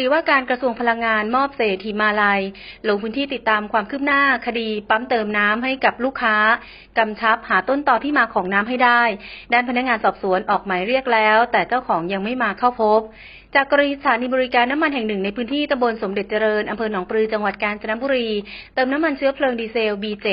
รีว่าการกระทรวงพลังงานมอบเศษหิมาลัย ลงพื้นที่ติดตามความคืบหน้าคดีปั๊มเติมน้ำให้กับลูกค้ากำชับหาต้นตอที่มาของน้ำให้ได้ ด้านพนักงานสอบสวนออกหมายเรียกแล้ว แต่เจ้าของยังไม่มาเข้าพบ จากกรณีสถานีบริการน้ำมันแห่งหนึ่งในพื้นที่ตำบลสมเด็จเจริญอำเภอหนองปลือจังหวัดกาญจนบุรี เติมน้ำมันเชื้อเพลิงดีเซล B7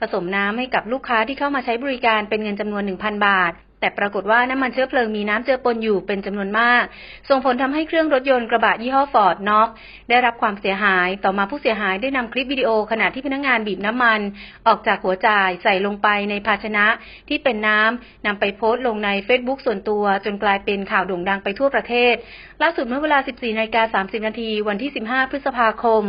ผสมน้ำให้กับลูกค้าที่เข้ามาใช้บริการเป็นเงินจำนวน 1,000 บาท แต่ปรากฏว่าน้ำมันเชื้อเพลิงมีน้ำเจือปนอยู่เป็นจำนวนมาก ส่งผลทำให้เครื่องรถยนต์กระบะยี่ห้อฟอร์ดน็อกได้รับความเสียหาย ต่อมาผู้เสียหายได้นำคลิปวิดีโอขณะที่พนักงานบีบน้ำมัน ออกจากหัวจ่ายใส่ลงไปในภาชนะที่เป็นน้ำนำไปโพสต์ลงใน Facebook ส่วนตัวจนกลายเป็นข่าวโด่งดังไปทั่วประเทศล่าสุดเมื่อเวลา 14นาฬิกา30 นาที วันที่ 15 พฤษภาคม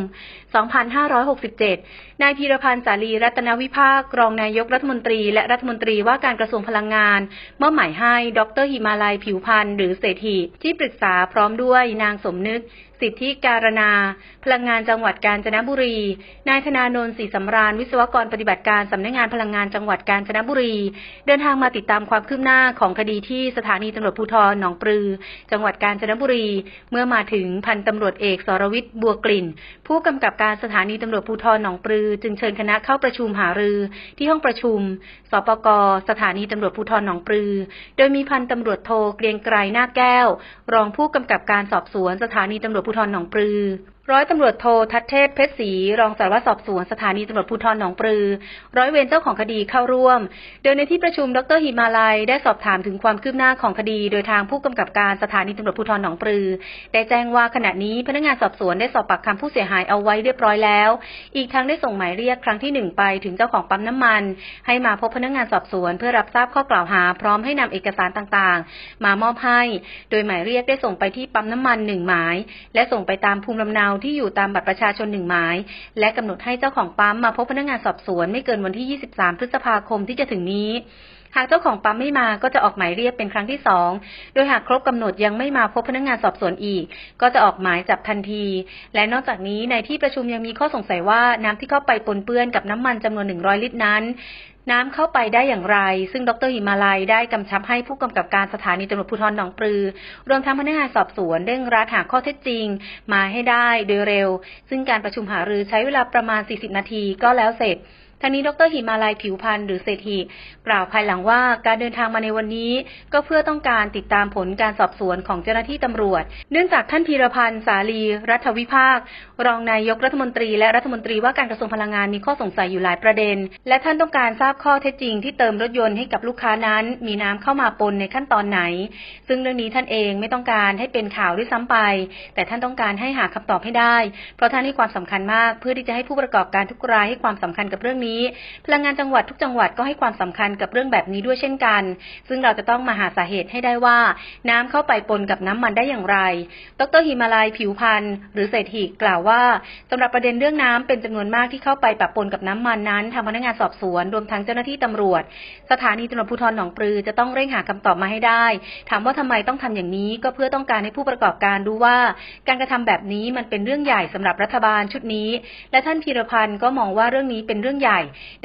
2567 นายพีรพันธ์สาลีรัตนวิภาค รองนายกรัฐมนตรี และรัฐมนตรีว่าการกระทรวงพลังงาน มอบหมายให้ ดรหิมาลัยผิวพันธ์หรือเศรษฐีที่ปรึกษาพร้อมด้วยนางสมนึกสิทธิการนา พลังงานจังหวัดกาญจนบุรี นายธนาโนนศรีสำราญ วิศวกรปฏิบัติการสำนักงานพลังงานจังหวัดกาญจนบุรี เดินทางมาติดตามความคืบหน้าของคดีที่สถานีตำรวจภูธรหนองปลือ จังหวัดกาญจนบุรี เมื่อมาถึงพันตำรวจเอกสรวิทย์บัวกลิ่น ผู้กำกับการสถานีตำรวจภูธรหนองปลือ จึงเชิญคณะเข้าประชุมหารือ ที่ห้องประชุม สปก สถานีตำรวจภูธรหนองปลือ โดยมีพันตำรวจโทเกรียงไกรนาคแก้ว รองผู้กำกับการสอบสวนสถานีตำรวจภูธรหนองปลือ ร้อยตำรวจโททัศเทพเพชรศรีรองสารวัตรสอบสวนสถานีตำรวจภูธรหนองปลือ ร้อยเวรเจ้าของคดีเข้าร่วม โดยในที่ประชุมดรหิมาลัย ได้สอบถามถึงความคืบหน้าของคดี โดยทางผู้กำกับการสถานีตำรวจภูธรหนองปลือ ได้แจ้งว่าขณะนี้พนักงานสอบสวนได้สอบปากคำผู้เสียหายเอาไว้เรียบร้อยแล้ว อีกทั้งได้ส่งหมายเรียกครั้งที่หนึ่งไปถึงเจ้าของปั๊มน้ำมัน ให้มาพบพนักงานสอบสวน เพื่อรับทราบข้อกล่าวหาพร้อมให้นำเอกสารต่างๆ มามอบให้ โดยหมายเรียกได้ส่งไปที่ปั๊มน้ำมันหนึ่งหมาย และส่งไปตามภูมิลำเนาที่อยู่ตามบัตรประชาชนหนึ่งหมาย และกำหนดให้เจ้าของปั๊มมาพบพนักงานสอบสวนไม่เกินวันที่ 23 พฤษภาคมที่จะถึงนี้ หากเจ้าของปั๊มไม่มาก็จะออกหมายเรียกเป็นครั้งที่สองโดยหากครบกำหนดยังไม่มาพบพนักงานสอบสวนอีก ก็จะออกหมายจับทันที และนอกจากนี้ในที่ประชุมยังมีข้อสงสัยว่าน้ำที่เข้าไปปนเปื้อนกับน้ำมันจำนวน 100 ลิตรนั้น น้ำเข้าไปได้อย่างไร ซึ่งดรหิมาลัยได้กำชับให้ผู้กำกับการสถานีตำรวจภูธรหนองปลือ รวมทั้งพนักงานสอบสวนเร่งรัดหาข้อเท็จจริง มาให้ได้โดยเร็ว ซึ่งการประชุมหารือใช้เวลาประมาณ 40 นาทีก็แล้วเสร็จ ทางนี้ดรหิมาลัยผิวพันธ์หรือเศรษฐีกล่าวภายหลังว่าการเดินทางมาในวันนี้ ก็เพื่อต้องการติดตามผลการสอบสวนของเจ้าหน้าที่ตำรวจ เนื่องจากท่านพีรพันธ์สาลี รัฐวิภาค รองนายกรัฐมนตรีและรัฐมนตรีว่าการกระทรวงพลังงานมีข้อสงสัยอยู่หลายประเด็น และท่านต้องการทราบข้อเท็จจริงที่เติมรถยนต์ให้กับลูกค้านั้น มีน้ำเข้ามาปนในขั้นตอนไหน ซึ่งเรื่องนี้ท่านเองไม่ต้องการให้เป็นข่าวด้วยซ้ำไป แต่ท่านต้องการให้หาคำตอบให้ได้ เพราะท่านให้ความสำคัญมาก เพื่อที่จะให้ผู้ประกอบการทุกรายให้ความสำคัญกับเรื่องนี้พลังงานจังหวัดทุกจังหวัดก็ให้ความสำคัญกับเรื่องแบบนี้ด้วยเช่นกัน ซึ่งเราจะต้องมาหาสาเหตุให้ได้ว่า น้ำเข้าไปปนกับน้ำมันได้อย่างไร ดรหิมาลัยผิวพันธ์หรือเศรษฐีกล่าวว่าสำหรับประเด็นเรื่องน้ำเป็นจำนวนมากที่เข้าไปปะปนกับน้ำมันนั้นทางพนักงานสอบสวนรวมทั้งเจ้าหน้าที่ตำรวจ สถานีตำรวจภูธรหนองปลือจะต้องเร่งหาคำตอบมาให้ได้ ถามว่าทำไมต้องทำอย่างนี้ก็เพื่อต้องการให้ผู้ประกอบการรู้ว่า การกระทำแบบนี้มันเป็นเรื่องใหญ่สำหรับรัฐบาลชุดนี้ และท่านพีรพันธ์ก็มองว่าเรื่องนี้เป็นเรื่องใหญ่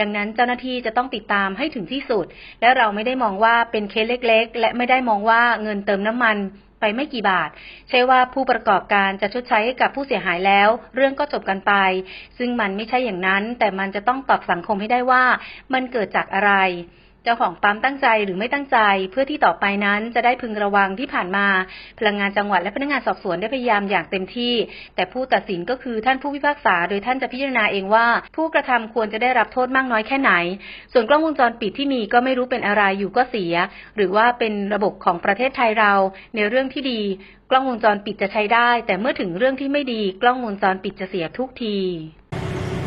ดังนั้นเจ้าหน้าที่จะต้องติดตามให้ถึงที่สุด และเราไม่ได้มองว่าเป็นเคสเล็ก ๆ และไม่ได้มองว่าเงินเติมน้ำมันไปไม่กี่บาท ใช่ว่าผู้ประกอบการจะชดใช้ให้กับผู้เสียหายแล้ว เรื่องก็จบกันไป ซึ่งมันไม่ใช่อย่างนั้น แต่มันจะต้องตอบสังคมให้ได้ว่ามันเกิดจากอะไร จ้าของปั๊มตั้งใจหรือไม่ตั้งใจ เพื่อที่ต่อไปนั้นจะได้พึงระวังที่ผ่านมา พลังงานจังหวัดและพนักงานสอบสวนได้พยายามอย่างเต็มที่ แต่ผู้ตัดสินก็คือท่านผู้พิพากษา โดยท่านจะพิจารณาเองว่า ผู้กระทำควรจะได้รับโทษมากน้อยแค่ไหน ส่วนกล้องวงจรปิดที่มีก็ไม่รู้เป็นอะไรอยู่ก็เสีย หรือว่าเป็นระบบของประเทศไทยเราในเรื่องที่ดี กล้องวงจรปิดจะใช้ได้ แต่เมื่อถึงเรื่องที่ไม่ดี กล้องวงจรปิดจะเสียทุกที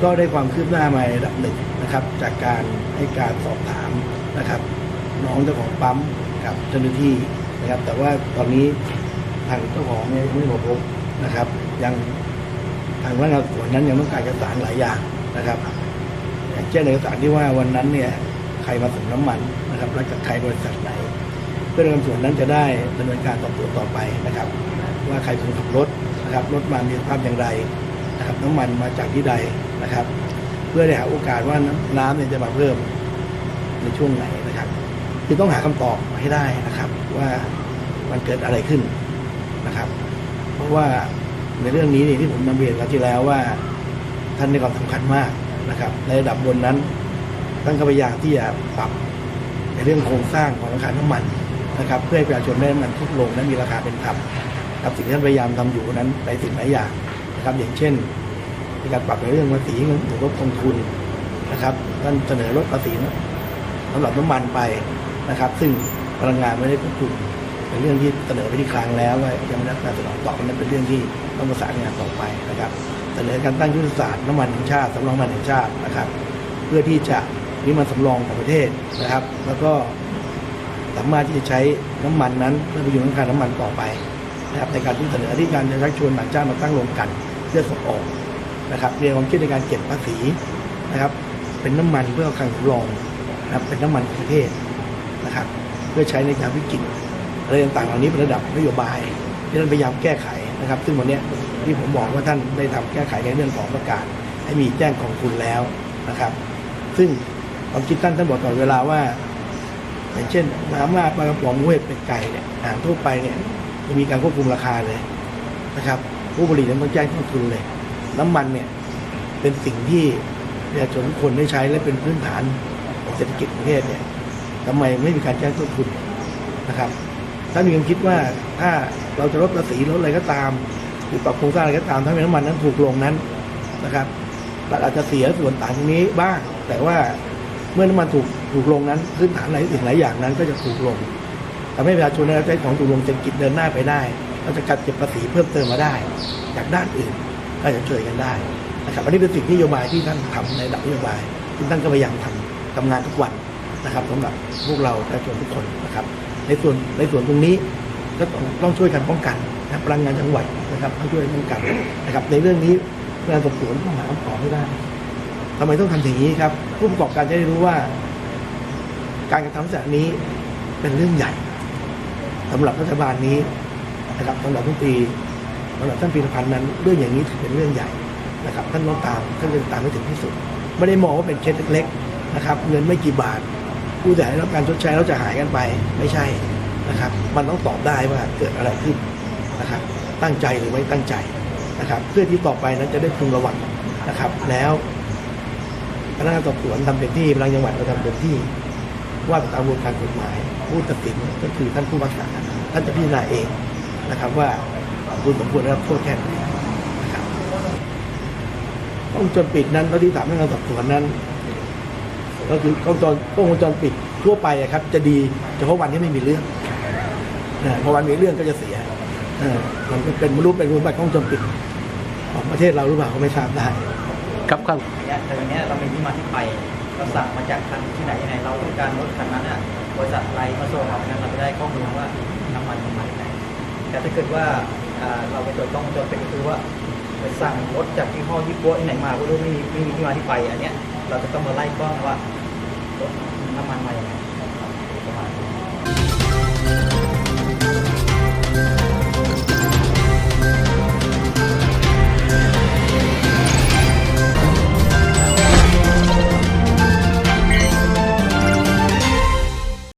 ก็ได้ความคืบหน้ามาในระดับหนึ่งนะครับ จากการให้การสอบถาม นะครับ น้องเจ้าของปั๊มกับเจ้าหน้าที่นะครับ แต่ว่าตอนนี้ทางเจ้าของเนี่ยยังไม่มาพบนะครับ ยังทางพนักงานสวนนั้นยังต้องการเอกสารหลายอย่างนะครับอย่างเช่นเอกสารที่ว่าวันนั้นเนี่ยใครมาส่งน้ำมันนะครับและกับใครบริษัทไหน เพื่อในส่วนนั้นจะได้ดำเนินการสอบสวนต่อไปนะครับ ว่าใครเป็นคนขับรถนะครับรถมามีสภาพอย่างไรนะครับน้ำมันมาจากที่ใดนะครับ เพื่อได้หาโอกาสว่าน้ำน้ำเนี่ยจะมาเพิ่ม ในช่วงไหนนะครับคือต้องหาคำตอบให้ได้นะครับ ว่ามันเกิดอะไรขึ้นนะครับ เพราะว่าในเรื่องนี้นี่ที่ผมนำเรียนคราวที่แล้วว่า ท่านในความสำคัญมากนะครับ ในระดับบนนั้นท่านก็พยายามที่จะปรับในเรื่องโครงสร้างของราคาน้ำมันนะครับ เพื่อให้ประชาชนได้น้ำมันทุกโรงนั้นมีราคาเป็นธรรมครับสิ่งที่ท่านพยายามทำอยู่นั้นในสิ่งหลายอย่างนะครับ อย่างเช่นมีการปรับในเรื่องภาษีเงินลดกองทุนนะครับท่านเสนอลดภาษี สำหรับน้ำมันไปนะครับ ซึ่งพลังงานไม่ได้ควบคุมเป็นเรื่องที่เสนอไปที่ครั้งแล้วว่ายังไม่ได้การสนองตอบนั้นเป็นเรื่องที่ต้องประสานงานต่อไปนะครับ เสนอการตั้งยุทธศาสตร์น้ำมันแห่งชาติสำรองน้ำมันแห่งชาตินะครับ เพื่อที่จะมีมันสำรองของประเทศนะครับ แล้วก็สามารถที่จะใช้น้ำมันนั้นเพื่อประโยชน์ของการน้ำมันต่อไปนะครับในการที่เสนอที่การจะชักชวนต่างชาติมาตั้งโรงกันเพื่อส่งออกนะครับเรียนความคิดในการเก็บภาษีนะครับ เป็นน้ำมันเพื่อเอาคลังสำรอง นะครับเป็นน้ำมันประเทศนะครับ เพื่อใช้ในการวิกฤตอะไรต่างๆเหล่านี้เป็นระดับนโยบายที่ท่านพยายามแก้ไขนะครับ ซึ่งวันนี้ที่ผมบอกว่าท่านได้ทำแก้ไขในเรื่องของประกาศ ให้มีแจ้งกองทุนแล้วนะครับ ซึ่งความคิดท่านท่านบอกตลอดเวลาว่าอย่างเช่นมาม่าปลากระป๋องเห็ดเป็ดไก่เนี่ยอาหารทั่วไปเนี่ยจะมีการควบคุมราคาเลยนะครับ ผู้ผลิตนี่ยต้องแจ้งต้นทุนเลย น้ำมันเนี่ยเป็นสิ่งที่ประชาชนทุกคนได้ใช้และเป็นพื้นฐาน เศรษฐกิจประเทศเนี่ยทำไมไม่มีการแจ้งต้นทุนนะครับ ถ้ามีความคิดว่าถ้าเราจะลดภาษีลดอะไรก็ตาม หรือปรับโครงสร้างอะไรก็ตามถ้าน้ำมันนั้นถูกลงนั้นนะครับเราอาจจะเสียส่วนต่างตรงนี้บ้าง แต่ว่าเมื่อน้ำมันถูกถูกลงนั้นพื้นฐานหลายสิ่งหลายอย่างนั้นก็จะถูกลงทำให้ประชาชนได้รับใช้ของถูกลงเศรษฐกิจเดินหน้าไปได้เราจะกัดเก็บภาษีเพิ่มเติมมาได้ จากด้านอื่นก็จะช่วยกันได้นะครับอันนี้เป็นสิ่งนโยบายที่ท่านทำในดับนโยบายที่ท่านก็พยายามทำ ทำงานทุกวันนะครับสำหรับพวกเราประชาชนทุกคนนะครับ ในส่วนในส่วนตรงนี้ก็ต้องต้องช่วยกันป้องกันนะพลังงานจังหวัดนะครับต้องช่วยป้องกันนะครับ ในเรื่องนี้งานสอบสวนต้องหาคำตอบให้ได้ทำไมต้องทำอย่างนี้ครับ ผู้ประกอบการจะได้รู้ว่า การกระทำแบบนี้เป็นเรื่องใหญ่สำหรับรัฐบาลนี้นะครับสำหรับทุกปีสำหรับท่านพีรพันธ์นั้นเรื่องอย่างนี้ถือเป็นเรื่องใหญ่นะครับ ท่านต้องตามท่านจะตามให้ถึงที่สุด ไม่ได้มองว่าเป็นเคสเล็กๆ นะครับ เงินไม่กี่บาท ผู้แต่ได้รับการชดใช้แล้วจะหายกันไปไม่ใช่นะครับ มันต้องตอบได้ว่าเกิดอะไรขึ้นนะครับ ตั้งใจหรือไม่ตั้งใจนะครับ เพื่อที่ต่อไปนั้นจะได้พึงระวังนะครับ แล้วพนักงานสอบสวนทำเต็มที่พลังจังหวัดเราทำเต็มที่ ว่าตามกระบวนการกฎหมาย ผู้ตัดสินก็คือท่านผู้บักษาท่านจะพิจารณาเองนะครับ ว่าคุณสมควรได้รับโทษแค่ไหนนะครับกล้องจรปิดนั้นเท่าที่ถามพนักงานสอบสวนนั้น ก็คือกล้องจรกล้องวงจรปิดทั่วไปอะครับ จะดีเฉพาะวันที่ไม่มีเรื่องนะพอวันมีเรื่องก็จะเสียเออมันก็เป็นไม่รู้เป็นรูปแบบกล้องวงจรปิดของประเทศเราหรือเปล่าก็ไม่ทราบได้ ครับครับเนี่ยแต่ทีเนี้ยเรามีที่มาที่ไปเราสั่งมาจากคันที่ไหนยังไงเราต้องการรถคันนั้นอะบริษัทอะไรมาส่งเราเนี่ยเราจะได้ข้อมูลว่าน้ำมันมันมาจากไหนแต่ถ้าเกิดว่าอ่าเราไปตรวจกล้องวงจรปิดก็คือว่าไปสั่งรถจากยี่ห้อยี่ปัวที่ไหนมาก็รู้ไม่มีไม่มีที่มาที่ไป อันเนี้ยเราจะต้องมาไล่กล้องว่า รถน้